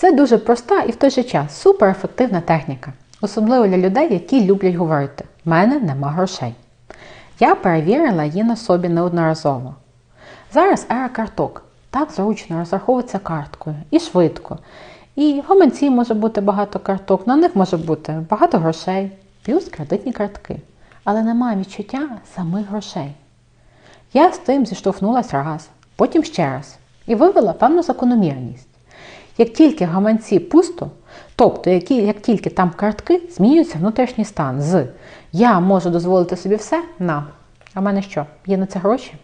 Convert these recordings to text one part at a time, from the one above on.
Це дуже проста і в той же час суперефективна техніка, особливо для людей, які люблять говорити в мене нема грошей. Я перевірила її на собі неодноразово. Зараз ера карток. Так зручно розраховуватися карткою і швидко. І в гаманці може бути багато карток, на них може бути багато грошей, плюс кредитні картки. Але немає відчуття самих грошей. Я з тим зіштовхнулася раз, потім ще раз і вивела певну закономірність. Як тільки в гаманці пусто, тобто як, як тільки там картки, змінюється внутрішній стан з я можу дозволити собі все на. А в мене що? Є на це гроші?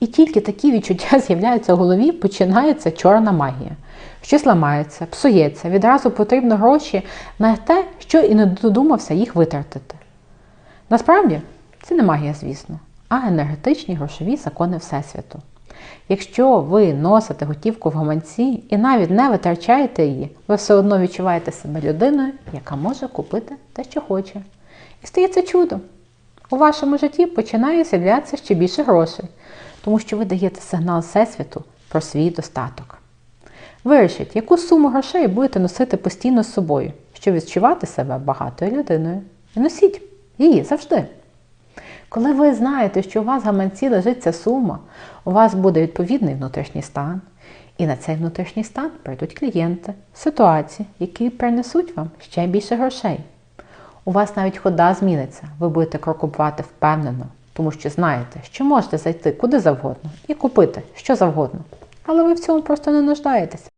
І тільки такі відчуття з'являються в голові, починається чорна магія. Щось ламається, псується, відразу потрібно гроші на те, що і не додумався їх витратити. Насправді, це не магія, звісно, а енергетичні грошові закони Всесвіту. Якщо ви носите готівку в гаманці і навіть не витрачаєте її, ви все одно відчуваєте себе людиною, яка може купити те, що хоче. І стається чудо. У вашому житті починає з'являтися ще більше грошей, тому що ви даєте сигнал Всесвіту про свій достаток. Вирішіть, яку суму грошей будете носити постійно з собою, щоб відчувати себе багатою людиною. І носіть її завжди. Коли ви знаєте, що у вас в гаманці лежить ця сума, у вас буде відповідний внутрішній стан, і на цей внутрішній стан прийдуть клієнти, ситуації, які принесуть вам ще більше грошей. У вас навіть хода зміниться, ви будете крокувати впевнено, тому що знаєте, що можете зайти куди завгодно і купити що завгодно. Але ви в цьому просто не нуждаєтеся.